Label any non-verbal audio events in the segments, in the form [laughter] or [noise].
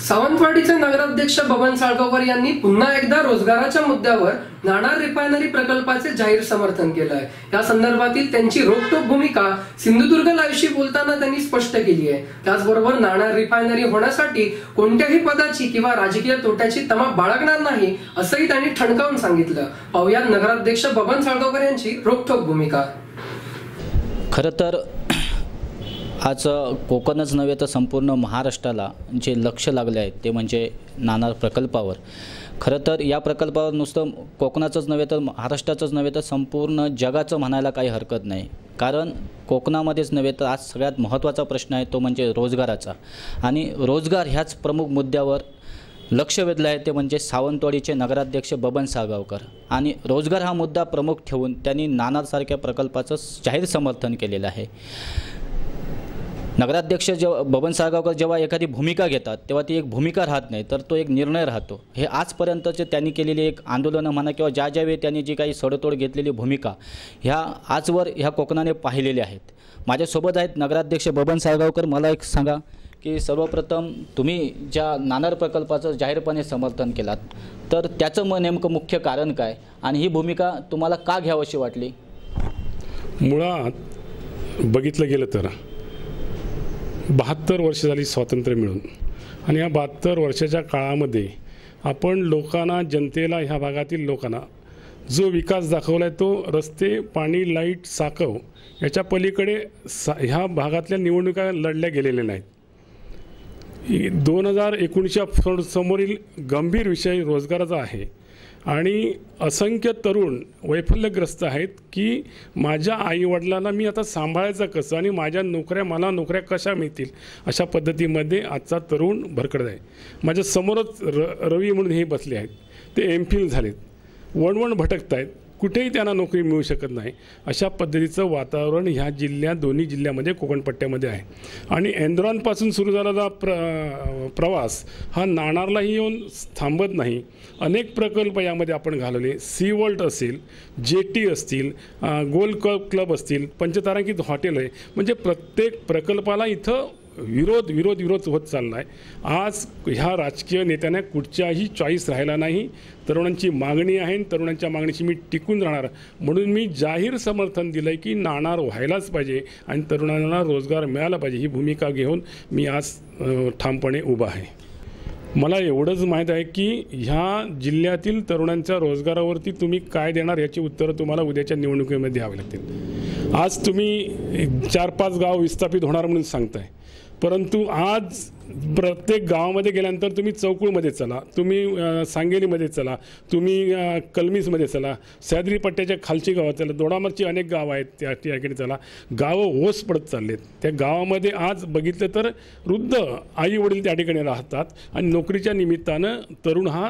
सावंतवाडीचे नगराध्यक्ष बबन साळगावकर यांनी पुन्हा एकदा रोजगाराच्या मुद्द्यावर नाणार रिफायनरी प्रकल्पाचे जाहीर समर्थन केलं आहे या संदर्भातील त्यांची रोखटोक भूमिका सिंधुदुर्ग लाईव्हशी बोलताना त्यांनी स्पष्ट केली आहे. त्याचबरोबर नाणार रिफायनरी होण्यासाठी कोणत्याही पदाची किंवा राजकीय तोट्याची तमा बाळगणार नाही असंही त्यांनी ठणकावून सांगितलं. पाहुयात नगराध्यक्ष बबन साळगावकर यांची रोखठोक भूमिका. खरं तर आज कोकणच नव्हे तर संपूर्ण महाराष्ट्राला जे लक्ष लागले आहे ते म्हणजे नाणार प्रकल्पावर. खरं तर या प्रकल्पावर नुसतं कोकणाचंच नव्हे तर महाराष्ट्राचंच नव्हे तर संपूर्ण जगाचं म्हणायला काही हरकत नाही. कारण कोकणामध्येच नव्हे तर आज सगळ्यात महत्त्वाचा प्रश्न आहे तो म्हणजे रोजगाराचा. आणि रोजगार ह्याच प्रमुख मुद्द्यावर लक्ष वेधलं आहे ते म्हणजे सावंतवाडीचे नगराध्यक्ष बबन सागावकर आणि रोजगार हा मुद्दा प्रमुख ठेवून त्यांनी नानासारख्या प्रकल्पाचं जाहीर समर्थन केलेलं आहे. नगराध्यक्ष जेव्हा बबन साळगावकर जेव्हा एखादी भूमिका घेतात तेव्हा ती एक भूमिका राहत नाही तर तो एक निर्णय राहतो. हे आजपर्यंतचे त्यांनी केलेली एक आंदोलनं म्हणा किंवा ज्या ज्यावेळी त्यांनी जी काही सडतोड घेतलेली भूमिका ह्या आजवर ह्या कोकणाने पाहिलेल्या आहेत. माझ्यासोबत आहेत नगराध्यक्ष बबन साळगावकर. मला एक सांगा की सर्वप्रथम तुम्ही ज्या नाणार प्रकल्पाचं जाहीरपणे समर्थन केलात तर त्याचं मग नेमकं मुख्य कारण काय आणि ही भूमिका तुम्हाला का घ्यावीशी वाटली? मुळात बघितलं गेलं तर बहात्तर वर्ष झाली स्वातंत्र्य मिळून. आणि या बहात्तर वर्षाच्या काळामध्ये आपण लोकांना जनतेला ह्या भागातील लोकांना जो विकास दाखवला आहे तो रस्ते पाणी लाइट साकव याच्या पलीकडे सा ह्या भागातल्या निवडणुका लढल्या गेलेल्या नाहीत. दोन हजार एकोणीसच्या समोरील गंभीर विषय रोजगाराचा आहे. आणि असंख्य तरुण वैफल्यग्रस्त आहेत की माझ्या आईवडिलांना मी आता सांभाळायचं कसं आणि माझ्या नोकऱ्या मला नोकऱ्या कशा मिळतील अशा पद्धतीमध्ये आजचा तरुण भरकड आहे. माझ्या समोरच र रवी म्हणून हे बसले आहेत. ते एम फिल झालेत. वणवण भटकत आहेत कुठेही त्यांना नोकरी मिळू शकत नाही. अशा पद्धतीचं वातावरण ह्या जिल्ह्यात दोन्ही जिल्ह्यामध्ये कोकणपट्ट्यामध्ये आहे. आणि एंद्रॉनपासून सुरू झालेला प्र प्रवास हा नाणारलाही येऊन थांबत नाही. अनेक प्रकल्प यामध्ये आपण घालवले. सी वर्ल्ड असेल जेटी असतील गोल्ड क्लब क्लब असतील पंचतारांकित हॉटेल आहे. म्हणजे प्रत्येक प्रकल्पाला इथं विरोध विरोध विरोध होत चालला आहे आज ह्या राजकीय नेत्यांना कुठच्याही चॉईस राहिला नाही. तरुणांची मागणी आहे तरुणांच्या मागणीची मी टिकून राहणार. म्हणून मी जाहीर समर्थन दिलं आहे की नाणार व्हायलाच पाहिजे आणि तरुणांना रोजगार मिळाला पाहिजे ही भूमिका घेऊन मी आज ठामपणे उभा आहे. मला एवढंच माहीत आहे की ह्या जिल्ह्यातील तरुणांच्या रोजगारावरती तुम्ही काय देणार याची उत्तरं तुम्हाला उद्याच्या निवडणुकीमध्ये द्यावी लागतील. आज तुम्ही चार पाच गाव विस्थापित होणार म्हणून सांगताय. परंतु आज प्रत्येक गावामध्ये गेल्यानंतर तुम्ही चौकुळमध्ये चला तुम्ही सांगेलीमध्ये चला तुम्ही कलमीसमध्ये चला सह्याद्री पट्ट्याच्या खालची गावं चला दोडामागची अनेक गावं आहेत त्या ठिकाणी चला. गावं ओस पडत चाललेत. त्या गावामध्ये आज बघितलं तर वृद्ध आई वडील त्या ठिकाणी राहतात आणि नोकरीच्या निमित्तानं तरुण हा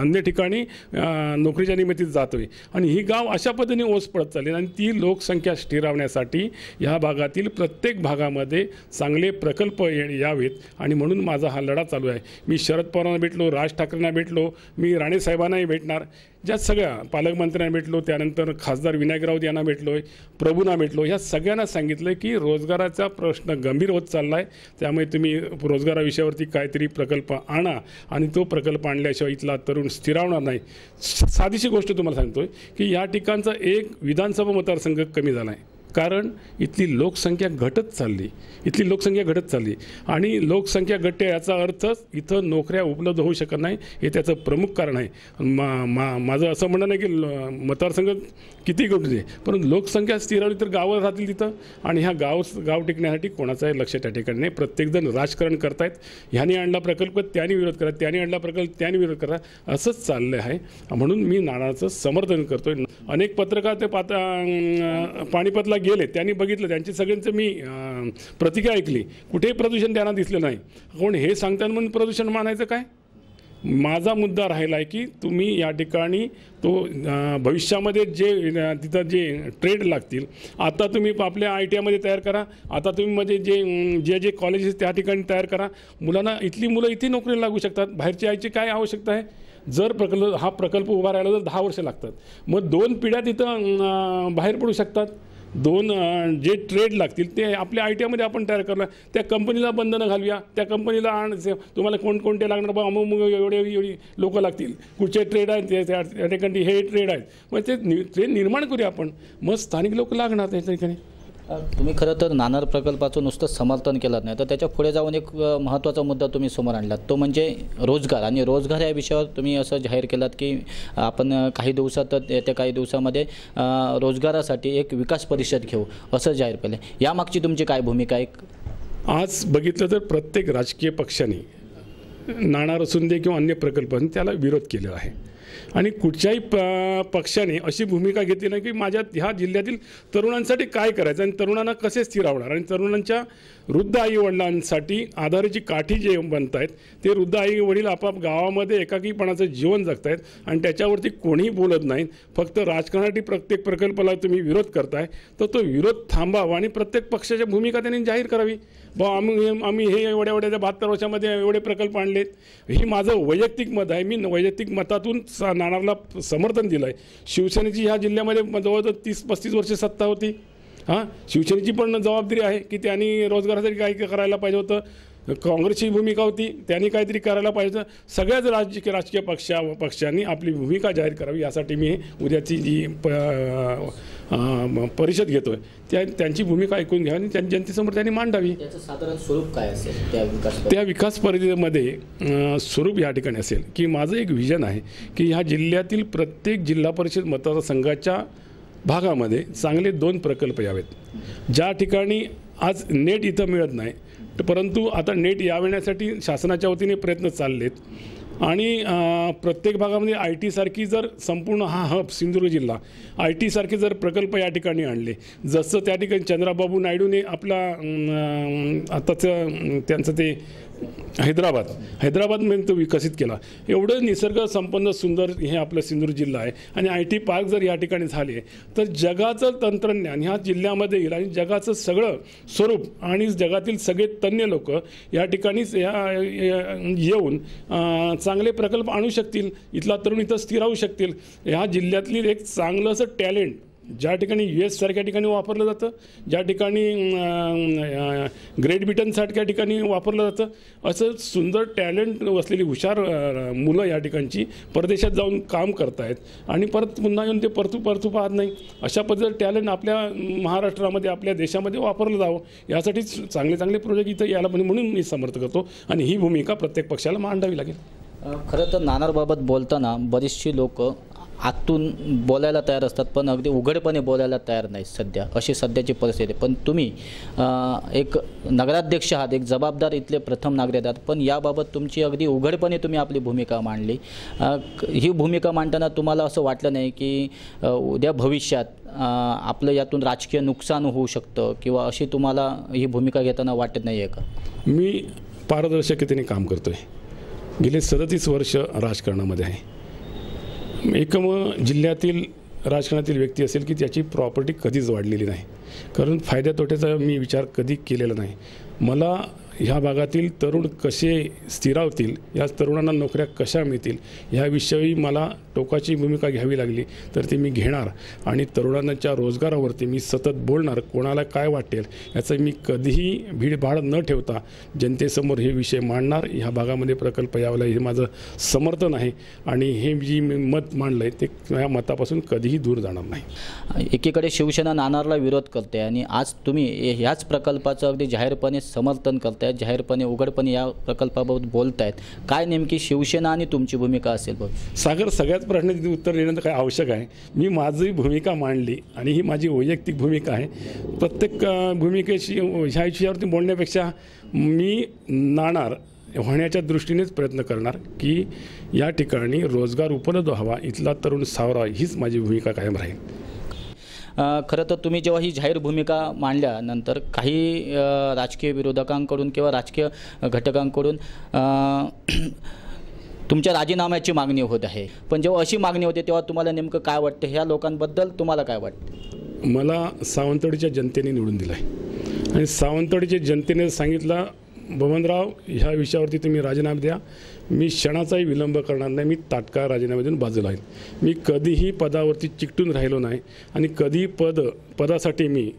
अन्य ठिकाणी नोकरीच्या निमित्तीत जातो आहे आणि ही गाव अशा पद्धतीने ओस पडत चालली आणि ती लोकसंख्या स्थिरावण्यासाठी ह्या भागातील प्रत्येक भागामध्ये चांगले प्रकल्प यावेत. आणि म्हणून माझा हा लढा चालू आहे. मी शरद पवारांना भेटलो राज ठाकरेंना भेटलो मी राणेसाहेबांनाही भेटणार. ज्या सगळ्या पालकमंत्र्यांना भेटलो त्यानंतर खासदार विनायक राऊत यांना भेटलो आहे प्रभूंना भेटलो. ह्या सगळ्यांना सांगितलं की रोजगाराचा प्रश्न गंभीर होत चालला आहे त्यामुळे तुम्ही रोजगाराविषयावरती काहीतरी प्रकल्प आणा आणि तो प्रकल्प आणल्याशिवाय इथला तरुण स्थिरावणार नाही. साधीशी गोष्ट तुम्हाला सांगतो आहे की या ठिकाणचा एक विधानसभा मतदारसंघ कमी झाला आहे कारण इथली लोकसंख्या घटत चालली. इथली लोकसंख्या घटत चालली. आणि लोकसंख्या घटते याचा अर्थच इथं नोकऱ्या उपलब्ध होऊ शकत नाही हे त्याचं प्रमुख कारण आहे. मा मा माझं असं म्हणणं नाही की मतदारसंघ किती घटू दे परंतु लोकसंख्या स्थिरावली तर गावं राहतील तिथं. आणि ह्या गाव गाव टिकण्यासाठी कोणाचंही लक्ष त्या ठिकाणी नाही. प्रत्येकजण राजकारण करतायत. ह्याने आणला प्रकल्प त्याने विरोध करा. त्याने आणला प्रकल्प त्याने विरोध करा. असंच चाललं आहे. म्हणून मी नाणाचं समर्थन करतोय. अनेक पत्रकार ते पाता पाणीपतला गेले त्यांनी बघितलं त्यांची सगळ्यांचं मी प्रतिक्रिया ऐकली. कुठेही प्रदूषण त्यांना दिसलं नाही. कोण हे सांगताना म्हणून प्रदूषण मानायचं काय? माझा मुद्दा राहिला आहे की तुम्ही या ठिकाणी तो भविष्यामध्ये जे तिथं जे ट्रेड लागतील आता तुम्ही आपल्या आय टी आयमध्ये तयार करा आता तुम्ही म्हणजे जे जे जे कॉलेजेस त्या ठिकाणी तयार करा. मुलांना इथली मुलं इथे नोकरीला लागू शकतात बाहेरच्या आईची काय आवश्यकता आहे? जर प्रकल्प हा प्रकल्प उभा राहिला तर दहा वर्ष लागतात. मग दोन पिढ्या तिथं बाहेर पडू शकतात. दोन जे ट्रेड लागतील ते आपल्या आय टी आयमध्ये आपण तयार करणार त्या कंपनीला बंधनं घालूया त्या कंपनीला आण तुम्हाला कोणकोणते लागणार बा अमुक एवढे एवढी लोक लागतील कुठचे ट्रेड आहेत ते- त्या ठिकाणी हे ट्रेड आहेत मग ते नि- ते निर्माण करूया आपण मग स्थानिक लोक लागणार त्या ठिकाणी तुम्ही खरं तर नाणार प्रकल्पाचं नुसतं समर्थन केलं नाही तर त्याच्या पुढे जाऊन एक महत्त्वाचा मुद्दा तुम्ही समोर आणलात. तो म्हणजे रोजगार आणि रोजगार या विषयावर तुम्ही असं जाहीर केलात की आपण काही दिवसात येत्या काही दिवसामध्ये रोजगारासाठी एक विकास परिषद घेऊ असं जाहीर केलं यामागची तुमची काय भूमिका आहे? आज बघितलं तर प्रत्येक राजकीय पक्षाने नाणार असून दे किंवा अन्य प्रकल्पांनी त्याला विरोध केलेला आहे. आणि कुठच्याही प पक्षाने अशी भूमिका घेतली नाही की माझ्या ह्या जिल्ह्यातील तरुणांसाठी काय करायचं आणि तरुणांना कसे स्थिरावणार आणि तरुणांच्या वृद्ध आई वडिलांसाठी आधाराची काठी जे बनत आहेत ते वृद्ध आई वडील आपाप गावामध्ये एकाकीपणाचं जीवन जगतायत आणि त्याच्यावरती कोणीही बोलत नाहीत फक्त राजकारणासाठी प्रत्येक प्रकल्पाला तुम्ही विरोध करताय तर तो विरोध थांबावा आणि प्रत्येक पक्षाच्या भूमिका त्यांनी जाहीर करावी. बा आम्ही आम्ही हे एवढ्या एवढ्या बहात्तर वर्षामध्ये एवढे प्रकल्प आणलेत. ही माझं वैयक्तिक मत आहे. मी वैयक्तिक मतातून सा नाणारला समर्थन दिलं आहे शिवसेनेची ह्या जिल्ह्यामध्ये जवळजवळ तीस पस्तीस वर्ष सत्ता होती. हां? शिवसेनेची पण जबाबदारी आहे की त्यांनी रोजगारासाठी काही करायला पाहिजे होतं. काँग्रेसची भूमिका होती. त्यांनी काहीतरी करायला पाहिजे सगळ्याच राजकीय राजकीय पक्षा पक्षांनी आपली भूमिका जाहीर करावी. यासाठी मी उद्याची जी प परिषद घेतो आहे त्या त्यांची भूमिका ऐकून घ्यावी आणि जनतेसमोर त्यांनी मांडावी. साधारण स्वरूप काय असेल त्या विकास त्या विकास परिषदेमध्ये स्वरूप या ठिकाणी असेल की माझं एक विजन आहे की ह्या जिल्ह्यातील प्रत्येक जिल्हा परिषद मतदारसंघाच्या भागामध्ये चांगले दोन प्रकल्प यावेत. ज्या ठिकाणी आज नेट इथं मिळत नाही परंतु आता नेट यावेण्यासाठी शासनाच्या वतीने प्रयत्न चाललेत. आणि प्रत्येक भागामध्ये आय टीसारखी जर संपूर्ण हा हब सिंधुदुर्ग जिल्हा आय टीसारखे जर प्रकल्प या ठिकाणी आणले जसं त्या ठिकाणी चंद्राबाबू नायडूने आपला आताचं त्यांचं ते हैदराबाद हैदराबादमध्ये तो विकसित केला. एवढं निसर्ग संपन्न सुंदर हे आपलं सिंधुदुर्ग जिल्हा आहे. आणि आय टी पार्क जर या ठिकाणी झाले तर जगाचं तंत्रज्ञान ह्या जिल्ह्यामध्ये येईल आणि जगाचं सगळं स्वरूप आणि जगातील सगळे तज्ज्ञ लोक या ठिकाणीच या येऊन चा चांगले प्रकल्प आणू शकतील इथला तरुण इथं स्थिर राहू शकतील. ह्या जिल्ह्यातली एक चांगलं असं टॅलेंट ज्या ठिकाणी यू एस सारख्या ठिकाणी वापरलं जातं ज्या ठिकाणी ग्रेट ब्रिटनसारख्या ठिकाणी वापरलं जातं असं सुंदर टॅलेंट असलेली हुशार मुलं या ठिकाणची परदेशात जाऊन काम करतायत. आणि परत पुन्हा येऊन ते परतू परतू पाहत नाही अशा पद्धतीचं टॅलेंट आपल्या महाराष्ट्रामध्ये आपल्या देशामध्ये वापरलं जावं यासाठी चांगले चांगले प्रोजेक्ट इथं यायला पण म्हणून मी समर्थ करतो आणि ही भूमिका प्रत्येक पक्षाला मांडावी लागेल. खरं तर नाणारबाबत बोलताना बरीचशी लोक आतून बोलायला तयार असतात पण अगदी उघडपणे बोलायला तयार नाहीत सध्या अशी सध्याची परिस्थिती आहे. पण तुम्ही एक नगराध्यक्ष आहात एक जबाबदार इथले प्रथम नागरिक आहात पण याबाबत तुमची अगदी उघडपणे तुम्ही आपली भूमिका मांडली. ही भूमिका मांडताना तुम्हाला असं वाटलं नाही की उद्या भविष्यात आपलं यातून राजकीय नुकसान होऊ शकतं किंवा अशी तुम्हाला ही भूमिका घेताना वाटत नाही आहे का? मी पारदर्शकतेने काम करतो आहे गेले सदतीस वर्ष राजकारणामध्ये आहे. एकम जिल्ह्यातील राजकारणातील व्यक्ती असेल की त्याची प्रॉपर्टी कधीच वाढलेली नाही. कारण फायद्या तोट्याचा मी विचार कधी केलेला नाही. मला ह्या भागातील तरुण कसे स्थिरावतील या तरुणांना नोकऱ्या कशा मिळतील ह्याविषयी मला टोकाची भूमिका घ्यावी लागली तर ती मी घेणार आणि तरुणांच्या रोजगारावरती मी सतत बोलणार कोणाला काय वाटेल याचं मी कधीही भीडभाड न ठेवता जनतेसमोर हे विषय मांडणार. ह्या भागामध्ये प्रकल्प यावला हे माझं समर्थन आहे आणि हे जी मी मत मांडलं आहे ते या मतापासून कधीही दूर जाणार नाही. एकीकडे शिवसेना नाणारला विरोध करते आणि आज तुम्ही ह्याच प्रकल्पाचं अगदी जाहीरपणे समर्थन आहेत जाहीरपणे उघडपणे या प्रकल्पाबाबत आहेत काय नेमकी शिवसेना आणि तुमची भूमिका असेल बघ. सागर सगळ्याच प्रश्नाचे उत्तर देणं काय आवश्यक आहे. मी माझी भूमिका मांडली आणि ही माझी वैयक्तिक भूमिका आहे. प्रत्येक भूमिकेशी ह्या विषयावरती बोलण्यापेक्षा मी नाणार होण्याच्या दृष्टीनेच प्रयत्न करणार की या ठिकाणी रोजगार उपलब्ध व्हावा. इथला तरुण सावरा हीच माझी भूमिका कायम राहील. खरं तर तुम्ही जेव्हा ही जाहीर भूमिका मांडल्यानंतर काही राजकीय विरोधकांकडून किंवा राजकीय घटकांकडून [clears throat] तुमच्या राजीनाम्याची मागणी होत आहे. पण जेव्हा अशी मागणी होते तेव्हा तुम्हाला नेमकं काय वाटतं? ह्या लोकांबद्दल तुम्हाला काय वाटतं? मला सावंतवाडीच्या जनतेने निवडून दिलं आहे आणि सावंतवाडीच्या जनतेने सांगितलं बबनराव ह्या विषयावरती तुम्ही राजीनामा द्या. मी क्षणाचाही विलंब करणार नाही. मी तात्काळ राजीनामा देऊन बाजूला आहे मी कधीही पदावरती चिकटून राहिलो नाही आणि कधी पद पदासाठी मी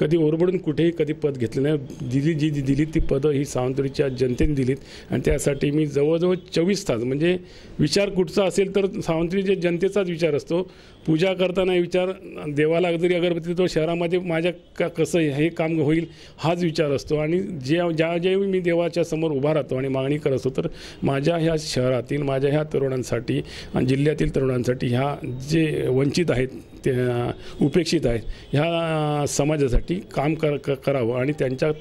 कधी ओरबडून कुठेही कधी पद घेतलं नाही. दिली जी जी दिली ती पदं ही सावंतवाडीच्या जनतेने दिलीत. आणि त्यासाठी मी जवळजवळ चोवीस तास म्हणजे विचार कुठचा असेल तर सावंतवाडीच्या जनतेचाच विचार असतो. पूजा करताना विचार देवाला जरी अगरबत्ती तो शहरामध्ये माझ्या का कसं हे काम होईल हाच विचार असतो. आणि जे ज्या ज्यावेळी मी देवाच्या समोर उभा राहतो आणि मागणी करत असतो तर माझ्या ह्या शहरातील माझ्या ह्या तरुणांसाठी आणि जिल्ह्यातील तरुणांसाठी ह्या जे वंचित आहेत ते उपेक्षित आहेत ह्या समाजासाठी काम कर क- करावं. आणि त्यांच्या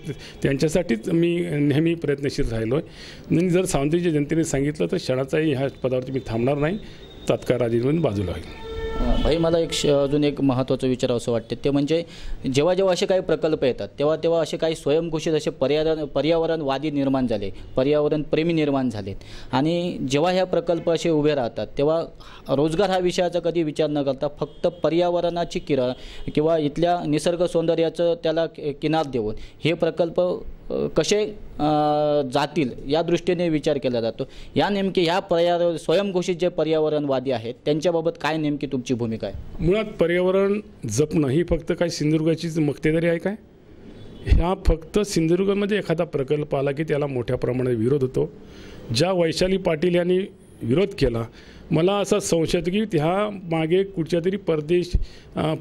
त्यांच्यासाठीच मी नेहमी प्रयत्नशील राहिलो आहे आणि जर सावंतवाडीच्या जनतेने सांगितलं तर क्षणाचाही ह्या पदावरती मी थांबणार नाही. तात्काळ राजीनामा बाजूला होईल. भाई मला एक श- अजून एक महत्त्वाचं विचार असं वाटते. ते म्हणजे जेव्हा जेव्हा असे काही प्रकल्प येतात तेव्हा तेव्हा असे काही स्वयंघोषित असे पर्यावरण पर्यावरणवादी निर्माण झाले पर्यावरण प्रेमी निर्माण झालेत. आणि जेव्हा ह्या प्रकल्प असे उभे राहतात तेव्हा रोजगार हा विषयाचा कधी विचार न करता फक्त पर्यावरणाची किरा किंवा इथल्या निसर्ग सौंदर्याचं त्याला किनार देऊन हे प्रकल्प कसे जातील या दृष्टीने विचार केला जातो. या नेमके ह्या पर्यावरण स्वयंघोषित जे पर्यावरणवादी आहेत त्यांच्याबाबत काय नेमकी तुमची भूमिका आहे? मुळात पर्यावरण जपणं ही फक्त काय सिंधुदुर्गाचीच मक्तेदारी आहे काय? ह्या फक्त सिंधुदुर्गमध्ये एखादा प्रकल्प आला की त्याला मोठ्या प्रमाणात विरोध होतो. ज्या वैशाली पाटील यांनी विरोध केला. मला असा संशय येतो की ह्या मागे कुठच्या तरी परदेश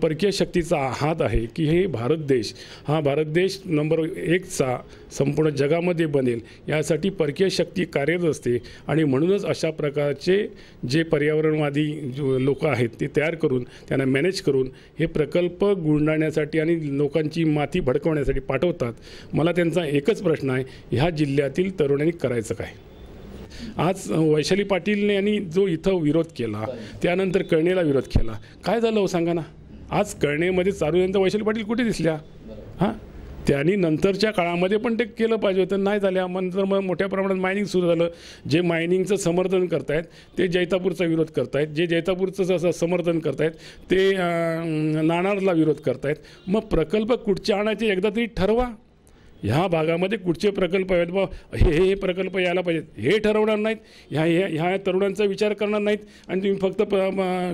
परकीय शक्तीचा हात आहे की हे भारत देश हा भारत देश नंबर एकचा संपूर्ण जगामध्ये बनेल यासाठी परकीय शक्ती कार्यरत असते. आणि म्हणूनच अशा प्रकारचे जे पर्यावरणवादी लोक आहेत ते तयार करून त्यांना मॅनेज करून हे प्रकल्प गुंडाळण्यासाठी आणि लोकांची माती भडकवण्यासाठी पाठवतात. मला त्यांचा एकच प्रश्न आहे ह्या जिल्ह्यातील तरुणांनी करायचं काय? आज वैशाली पाटीलने यांनी जो इथं विरोध केला त्यानंतर कळणेला विरोध केला. काय झालं हो सांगा ना? आज कळणेमध्ये चालू वैशाली पाटील कुठे दिसल्या? हां? त्यांनी नंतरच्या काळामध्ये पण ते केलं पाहिजे होतं नाही झाल्या. नंतर मग मोठ्या प्रमाणात मायनिंग सुरू झालं. जे मायनिंगचं समर्थन करतायत ते जैतापूरचा विरोध करतायत. जे जैतापूरचं जसं समर्थन करतायत ते नाणारला विरोध करतायत. मग प्रकल्प कुठचे आणायचे? एकदा तरी ठरवा. ह्या भागामध्ये कुठचे प्रकल्प आहेत बा? हे हे प्रकल्प यायला पाहिजेत. हे ठरवणार नाहीत. ह्या ह्या ह्या तरुणांचा विचार करणार नाहीत. आणि तुम्ही फक्त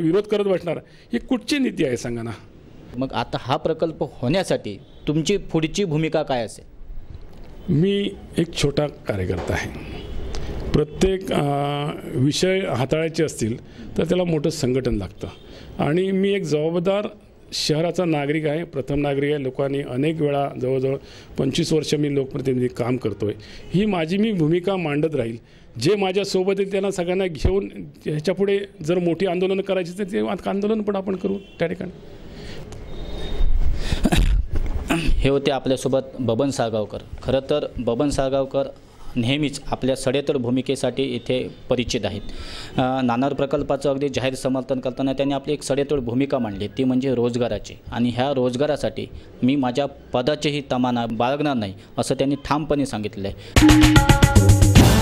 विरोध करत बसणार. ही कुठची नीती आहे सांगा ना? मग आता हा प्रकल्प होण्यासाठी तुमची पुढची भूमिका काय असेल? मी एक छोटा कार्यकर्ता आहे. प्रत्येक विषय हाताळायचे असतील तर त्याला मोठं संघटन लागतं. आणि मी एक जबाबदार शहराचा नागरिक आहे प्रथम नागरिक आहे लोकांनी अनेक वेळा जवळजवळ पंचवीस वर्ष मी लोकप्रतिनिधी काम करतो आहे ही माझी मी भूमिका मांडत राहील. जे माझ्यासोबत येईल त्यांना सगळ्यांना घेऊन ह्याच्यापुढे जर मोठी आंदोलनं करायची तर ते आंदोलन पण आपण करू त्या ठिकाणी. हे होते आपल्यासोबत बबन साळगावकर. खरं तर बबन साळगावकर नेहमीच आपल्या सडेतोड भूमिकेसाठी इथे परिचित आहेत. नाणार प्रकल्पाचं अगदी जाहीर समर्थन करताना त्यांनी आपली एक सडेतोड भूमिका मांडली. ती म्हणजे रोजगाराची. आणि ह्या रोजगारासाठी मी माझ्या पदाचीही तमाना बाळगणार नाही असं त्यांनी ठामपणे सांगितलं आहे